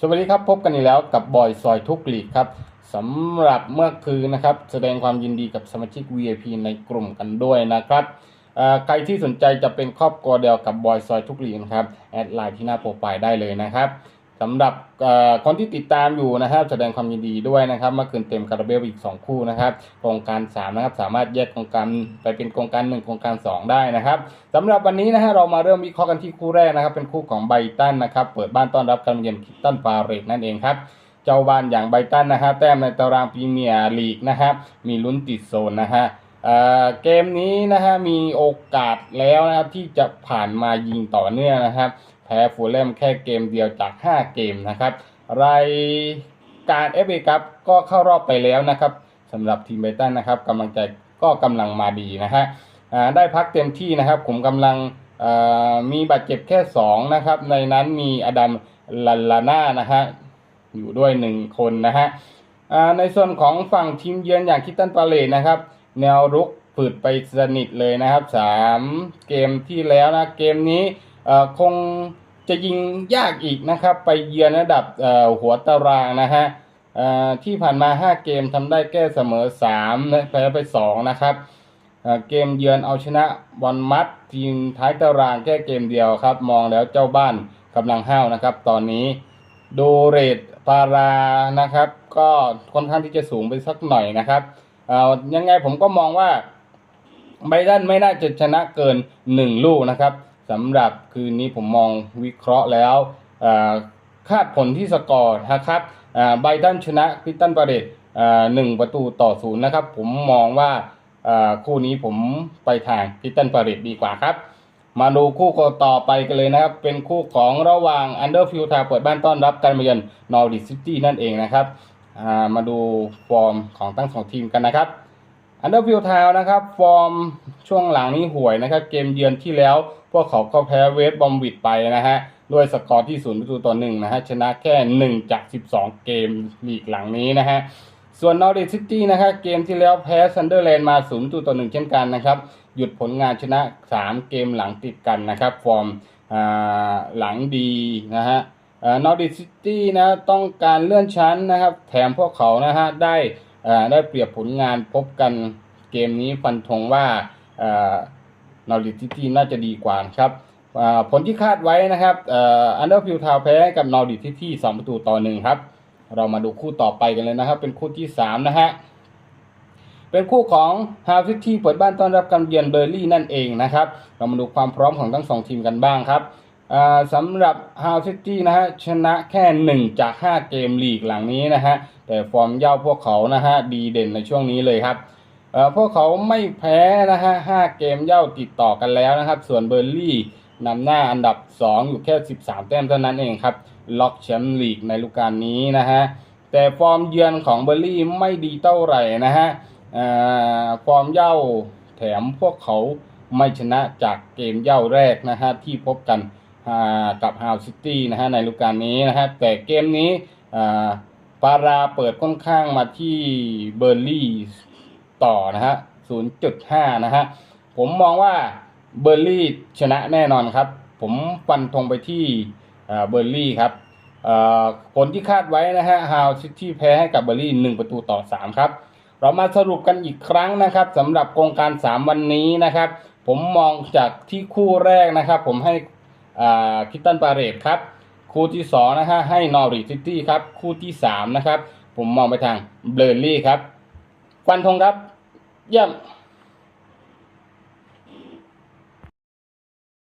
สวัสดีครับพบกันอีกแล้วกับบอยซอยทุกลีกครับสำหรับเมื่อคืนนะครับ แสดงความยินดีกับสมาชิก VIP ในกลุ่มกันด้วยนะครับใครที่สนใจจะเป็นครอบครัวเดียวกับบอยซอยทุกลีกนะครับ แอดไลน์ที่หน้าโปรไฟล์ได้เลยนะครับ สำหรับคนที่ติดตามอยู่นะครับ แสดงความยินดีด้วยนะครับเมื่อคืนเต็มคาราเบลอีก 2 คู่นะครับโครงการ3นะครับสามารถแยกโครงการไปเป็นโครงการ 1 โครงการ 2 ได้นะครับสำหรับวันนี้นะฮะเรามาเริ่มวิเคราะห์กันที่คู่แรกนะครับ เป็นคู่ของไบตันนะครับ เปิดบ้านต้อนรับการมเยือนคิตตันฟาเรตนั่นเองครับเจ้าบ้านอย่างไบตันนะฮะแต้มในตารางพรีเมียร์ลีกนะครับมีลุ้นติดโซนนะฮะเกมนี้นะฮะมีโอกาสแล้วนะครับที่จะผ่านมายิงต่อเนื่องนะครับ แพ้ฟูลแลมแค่เกมเดียวจาก 5 เกมนะครับ รายการเอฟเอคัพก็เข้ารอบไปแล้วนะครับสำหรับทีมไบตันนะครับกำลังใจก็กำลังมาดีนะฮะได้พักเต็มที่นะครับ ผมกำลังมีบาดเจ็บแค่ 2 นะครับ ในนั้นมีอดัมลาลาน่านะฮะอยู่ด้วยหนึ่งคนนะฮะในส่วนของฝั่งทีมเยือนอย่างคิตตันปาเลตนะครับ แนวรุกฝืดไปสนิทเลยนะครับสามเกมที่แล้วนะ เกมนี้ คงจะยิงยากอีกนะครับ ไปเยือนระดับหัวตารางนะฮะที่ผ่านมา 5 เกมทำได้แก้เสมอ3และแพ้ไป 2 นะครับเเกมเยือนเอาชนะบอลมัดทีมท้ายตารางแค่เกมเดียวครับ มองแล้วเจ้าบ้านกำลังห้าวนะครับ ตอนนี้ดูเรทปารานะครับ ก็ค่อนข้างที่จะสูงไปสักหน่อยนะครับยังไงผมก็มองว่าไบรตันไม่น่าจะชนะเกิน 1 ลูกนะครับ สำหรับคืนนี้ผมมองวิเคราะห์แล้วคาดผลที่สกอร์นะครับไบตันชนะคริสตันปาเรตหนึ่งประตูต่อศูนย์นะครับ ผมมองว่าคู่นี้ผมไปทางคริสตันปาเรตดีกว่าครับ มาดูคู่ต่อไปกันเลยนะครับ เป็นคู่ของระหว่างอันเดอร์ฟิลทาเปิดบ้านต้อนรับการมาเยือนนอร์ดิซิตี้นั่นเองนะครับมาดูฟอร์มของทั้งสองทีมกันนะครับ อันเดอร์ฟิลทาวนะครับ ฟอร์มช่วงหลังนี้ห่วยนะครับ เกมเยือนที่แล้ว พวกเขาก็แพ้เวสบอมวิดไปนะฮะด้วยสกอร์ที่0ประตูต่อ1นะฮะ ชนะแค่ 1 จาก 12 เกมลีกหลังนี้นะฮะ ส่วนนอร์ดิซิตี้นะครับเกมที่แล้วแพ้ซันเดอร์แลนด์มา0ประตูต่อ1เช่นกันนะครับ หยุดผลงานชนะ 3 เกมหลังติดกันนะครับ ฟอร์มหลังดีนะฮะนอร์ดิซิตี้นะต้องการเลื่อนชั้นนะครับ แถมพวกเขานะฮะได้ ได้เปรียบผลงานพบกันเกมนี้ฟันธงว่านอร์ดิซิตี้น่าจะดีกว่าครับผลที่คาดไว้นะครับอันเดอร์ฟิลทาวแพ้กับนอร์ดิซิตี้2ประตูต่อหนึ่งครับ เรามาดูคู่ต่อไปกันเลยนะครับ เป็นคู่ที่3นะฮะเป็นคู่ของฮาวิตี้เปิดบ้านต้อนรับการเยือนเบอร์ลี่นั่นเองนะครับ เรามาดูความพร้อมของทั้งสองทีมกันบ้างครับ สำหรับฮาวซิตี้นะฮะชนะแค่ 1 จาก 5 เกมลีกหลังนี้นะฮะแต่ฟอร์มเย่าพวกเขานะฮะดีเด่นในช่วงนี้เลยครับพวกเขาไม่แพ้นะฮะ5เกมเย่าติดต่อกันแล้วนะครับ ส่วนเบอร์ลี่นำหน้าอันดับ 2 อยู่แค่ 13 แต้มเท่านั้นเองครับ ล็อกแชมป์ลีกในฤดูกาลนี้นะฮะแต่ฟอร์มเยือนของเบอร์ลี่ไม่ดีเท่าไหร่นะฮะฟอร์มเย่าแถมพวกเขาไม่ชนะจากเกมเย่าแรกนะฮะที่พบกัน กับฮาวซิตี้นะฮะในฤดูกาลนี้นะฮะแต่เกมนี้อ่าปาราเปิดค่อนข้างมาที่เบอร์ลี่ต่อนะฮะ 0.5 นะฮะ ผมมองว่าเบอร์ลี่ชนะแน่นอนครับ ผมฟันธงไปที่เบอร์ลี่ครับผลที่คาดไว้นะฮะฮาวซิตี้แพ้ให้กับเบอร์ลี่หนึ่งประตูต่อ 3 ครับ เรามาสรุปกันอีกครั้งนะครับสำหรับโครงการ 3 วันนี้นะครับ ผมมองจากที่คู่แรกนะครับ ผมให้ คิตตันปาเรตครับ คู่ที่2นะฮะให้นอริซิตี้ครับ คู่ที่3นะครับ ผมมองไปทางเบลลี่ครับควันธงครับเยี่ยม